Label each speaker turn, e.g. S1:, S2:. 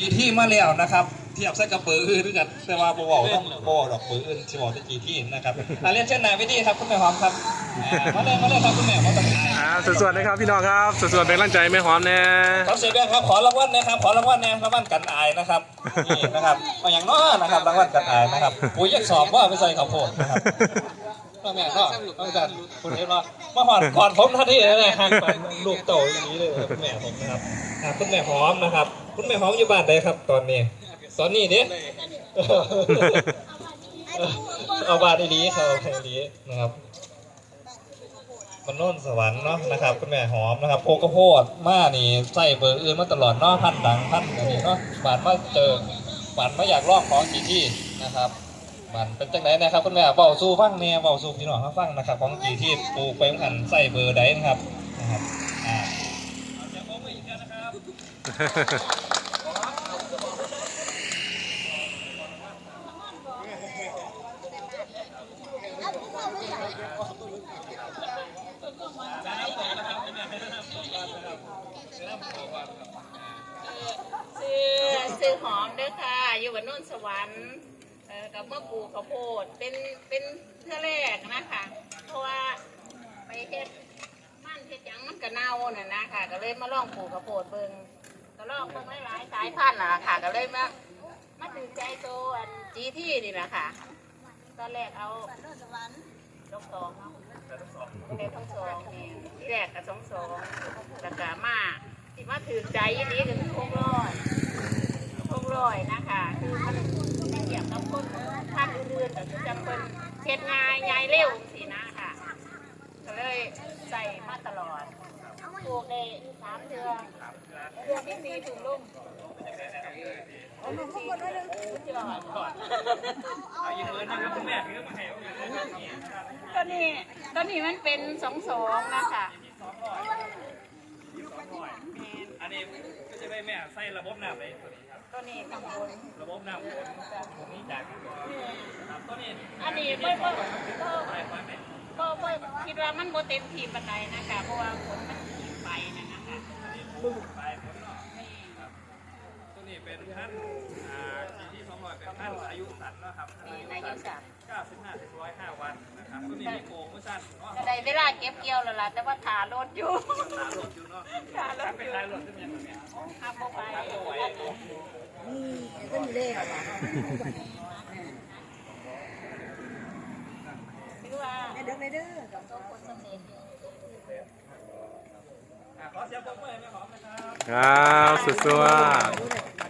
S1: กี่ที่มาแล้วนะครับเทียบใส่กับเปืออื่นด้วยกันแต่ว่าบบอกต้องบอดอกเปืออื่นที่บอกจะกี่ที่นะครับอาเรียนเช่นนายวิธีครับคุณแม่หอมครับอ่ามาเลยมาเลยครับคุณแม่มาต้องอาย
S2: อ่าสวดๆนะครับพี่น้องครับสวดๆเป็นกำลังใจไม่หอมแน่
S1: ครับเสียแบงค์ครับขอรางวัลนะครับขอรางวัลเนี่ยรางวัลกันอายนะครับนี่นะครับมาอย่างน้อนะครับรางวัลกันอายนะครับปุ๋ยยักสอบว่าไปใส่ข้าวโพดนะครับพ่อแม่ก็ต้องการคุณเห็นว่ามาหอดก่อนผมท่านที่เลยห่างไปลูกโตอย่างนี้เลยคุณแม่ผมนะครับอ่าคุณแม่หอมนะครับ คุณแม่หอมอยู่บ้านใดครับ ตอนนี้ ตอนนี้เด้ เอาบ้านดีๆครับเอาบ้านดีๆนะครับ มันโน่นสวรรค์เนาะนะครับ คุณแม่หอมนะครับโพกระโพดมานี่ใส่เบอร์อื่นมาตลอดเนาะพันดังพันอันนี้เนาะบานมาเจอบานมาอยากลอกของกี่ที่นะครับบานเป็นจังไหนนะครับคุณแม่เบาสู้ฟังเนี่ยเบาสู้พี่น้องเขาฟังนะครับ ของกี่ที่ปลูกไปหันใส่เบอร์ใดนะครับนะครับอ่าเอาเสียงโอ้ยอีกแล้วนะครับ
S3: ซื้อซื้อหอมเด้อค่ะ อยู่บ้านโน่นสวรรค์เอ่อกับเมื่อปลูกข้าวโพดเป็นเป็นเทื่อแรกนะคะ เพราะว่าไปเฮ็ดมันเฮ็ดหยังมันก็เน่าน่ะนะค่ะก็เลยมาลองปลูกข้าวโพดเบิ่งก็ลองเบิ่งหลายๆสายพันธุ์น่ะค่ะ ก็เลยมามาถึงใจโตวอันจีที่นี่แหละค่ะ ตอนแรกเอาลกสองเนาะเด็กทั้งสองนี่ที่แรกกับสองสองแล้วก็มาที่มา ถือใจอีนี้ก็คือหกร้อยหกร้อยนะคะคือมันไม่เกี่ยวกับคนท่านอื่นๆแต่คือจำเป็นเฮ็ดง่ายง่ายเร็วสินะค่ะก็เลยใส่มาตลอดปลูกในสามเดือนเดือนที่สี่ถึงลุ่มเอาลูกที่ที่เราก่อนตอนนี้ตอนนี้มันเป็นสองสองนะคะ
S1: อันนี้ก็จะได้แม่ใส่ระบบน้ำไปตัวนี้ครับ
S3: ตัวนี้ข้างบน
S1: ระบบน้ำฝนตรงนี้จากครับตัวนี้
S3: อันนี้ไม่ก็ก็
S1: ไปไปไหม
S3: ก็ก็คิดว่ามันโบเต็มทีปันไดนะคะเพราะว่าฝนมันขีดไปนะนะคะ
S1: ไปฝนเนาะ ตัวนี้เป็นท่านอ่าที่ที่สองร้อยเป็นท่านอา ยุสั้นเนาะครับ
S3: นี่นายกสัตว์
S1: 95ถึง105 วันนะครับตัวนี้มีโกงมือสั้นเนาะ
S3: ก็ได้เวลาเก็บเกี่ยวแล้วล่ะแต่ว่าถารถอยู่
S1: ตาหลดอยู่เนาะ
S3: ถารถ
S1: ไป
S3: อยู่
S1: ขายหลดขึ้นยังไงเนี่ย
S3: ทำบ่ไป
S1: ตัวไหว
S3: ถือว่า
S4: เด้อเด้อ
S3: ตัวคนสำเร็จอยู่
S1: อะขอเสียงปรบมือให้แม่หอมนะครับ
S2: ครับสวด
S4: ดูหน่อย